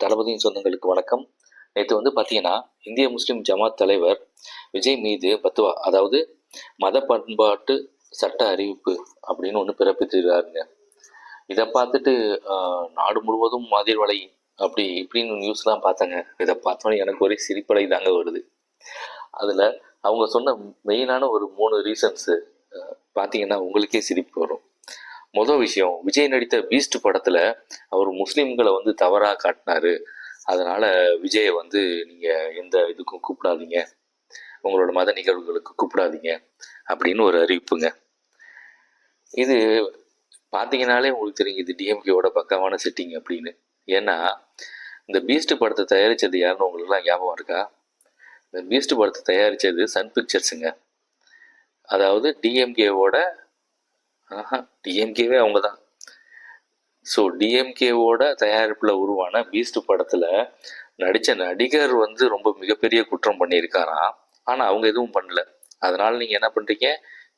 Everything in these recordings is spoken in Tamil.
தளபதியின் சொந்தங்களுக்கு வணக்கம். நேற்று வந்து பார்த்தீங்கன்னா இந்திய முஸ்லிம் ஜமாத் தலைவர் விஜய் மீது பத்துவா அதாவது மத பண்பாட்டு சட்ட அறிவிப்பு அப்படின்னு ஒன்று பிறப்பித்திருக்காருங்க இதை பார்த்துட்டு ஆஹ், நாடு முழுவதும் மாதிரி வலை அப்படி இப்படின்னு நியூஸ்லாம் பார்த்தாங்க. இதை பார்த்தோன்னே எனக்கு ஒரே சிரிப்படை தாங்க வருது. அதில் அவங்க சொன்ன மெயினான ஒரு மூணு ரீசன்ஸு பார்த்தீங்கன்னா உங்களுக்கே சிரிப்பு வரும். மொதல் விஷயம் விஜய் நடித்த பீஸ்ட் படத்தில் அவர் முஸ்லீம்களை வந்து தவறாக காட்டினாரு. அதனால் விஜயை வந்து நீங்கள் எந்த இதுக்கும் கூப்பிடாதீங்க. உங்களோட மத நிகழ்வுகளுக்கு கூப்பிடாதீங்க. அப்படின்னு ஒரு அறிவிப்புங்க. இது பார்த்தீங்கனாலே உங்களுக்கு தெரியும் இது டிஎம்கேவோட பக்கமான செட்டிங் அப்படின்னு. ஏன்னா இந்த பீஸ்ட் படத்தை தயாரித்தது யாருன்னு உங்களுக்குலாம் ஞாபகம் இருக்கா? இந்த பீஸ்ட் படத்தை தயாரித்தது சன் பிக்சர்ஸுங்க அதாவது டிஎம்கேவோட ஆஹா டிஎம்கேவே அவங்க தான் ஸோ டிஎம்கேவோட தயாரிப்பில் உருவான பீஸ்ட் படத்தில் நடித்த நடிகர் வந்து ரொம்ப மிகப்பெரிய குற்றம் பண்ணியிருக்காராம். ஆனால் அவங்க எதுவும் பண்ணல. அதனால் நீங்கள் என்ன பண்ணுறீங்க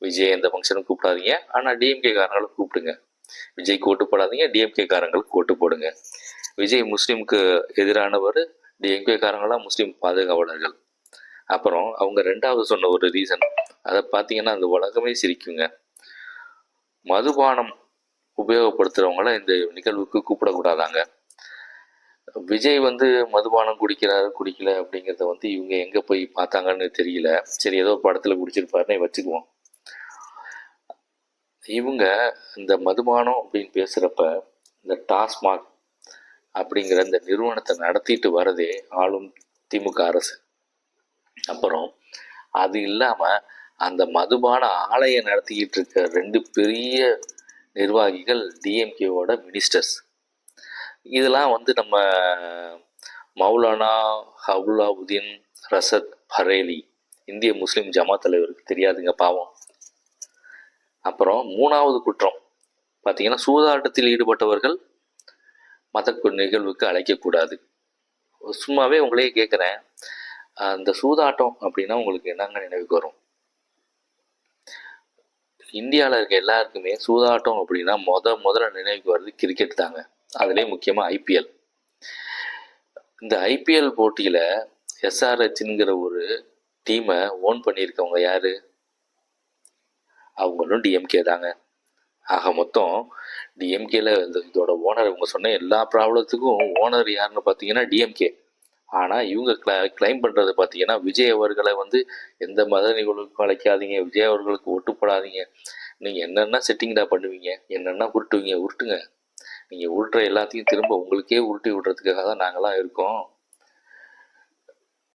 விஜய் எந்த ஃபங்க்ஷனும் கூப்பிடாதீங்க. ஆனால் டிஎம்கே காரங்களை கூப்பிடுங்க. விஜய் ஓட்டு போடாதீங்க டிஎம்கே காரங்களுக்கு ஓட்டு போடுங்க. விஜய் முஸ்லீமுக்கு எதிரானவர் டிஎம்கே காரங்களாம் முஸ்லீம் பாதுகாவலர்கள்? அப்புறம் அவங்க ரெண்டாவது சொன்ன ஒரு ரீசன் அதை பார்த்தீங்கன்னா அந்த உலகமே சிரிக்குங்க. மதுபானம் உபயோகப்படுத்துகிறவங்கள இந்த நிகழ்வுக்கு கூப்பிடக்கூடாதாங்க. விஜய் வந்து மதுபானம் குடிக்கிறாரு குடிக்கல அப்படிங்கிறத வந்து இவங்க எங்கே போய் பார்த்தாங்கன்னு தெரியல. சரி ஏதோ படத்தில் குடிச்சிருப்பாருன்னே வச்சுக்குவோம். இவங்க இந்த மதுபானம் அப்படின்னு பேசுகிறப்ப இந்த டாஸ்மாக் அப்படிங்கிற இந்த நிறுவனத்தை நடத்திட்டு வரதே ஆளும் திமுக அரசு. அப்புறம் அது இல்லாமல் அந்த மதுபான ஆலையை நடத்திக்கிட்டு இருக்க ரெண்டு பெரிய நிர்வாகிகள் டிஎம்கேவோட மினிஸ்டர்ஸ் இதெல்லாம் வந்து நம்ம மௌலானா ஹவுலாவுதீன் ரசத் பரேலி இந்திய முஸ்லீம் ஜமாத் தலைவருக்கு தெரியாதுங்க பாவம். அப்புறம் மூணாவது குற்றம். பார்த்தீங்கன்னா சூதாட்டத்தில் ஈடுபட்டவர்கள் மத நிகழ்வுக்கு அழைக்கக்கூடாது. சும்மாவே உங்களையே கேட்குறேன் அந்த சூதாட்டம் அப்படின்னா உங்களுக்கு என்னங்க நினைவுக்கு வரும்? இந்தியாவில் இருக்க எல்லாருக்குமே சூதாட்டம் அப்படின்னா முத முதல்ல நினைவுக்கு வர்றது கிரிக்கெட் தாங்க. அதுலேயும் முக்கியமாக ஐபிஎல் இந்த ஐபிஎல் போட்டியில் எஸ்ஆர்ஹெச்ங்கிற ஒரு டீமை ஓன் பண்ணியிருக்கவங்க யார்? அவங்களும் டிஎம்கே தாங்க. ஆக மொத்தம் டிஎம்கேல இதோட ஓனர் இவங்க சொன்ன எல்லா ப்ராப்ளத்துக்கும் ஓனர் யாருன்னு பார்த்தீங்கன்னா டிஎம்கே ஆனால் இவங்க கிள கிளைம் பண்ணுறது பார்த்தீங்கன்னா விஜய் அவர்களை வந்து எந்த மத நிகழ்வுக்கும் அழைக்காதீங்க. விஜய் அவர்களுக்கு ஒட்டுப்படாதீங்க. நீங்கள் என்னென்ன செட்டிங்டா பண்ணுவீங்க? என்னென்ன உருட்டுவீங்க? உருட்டுங்க. நீங்கள் உருட்டுற எல்லாத்தையும் திரும்ப உங்களுக்கே உருட்டி விடுறதுக்காக தான் நாங்களாம் இருக்கோம்.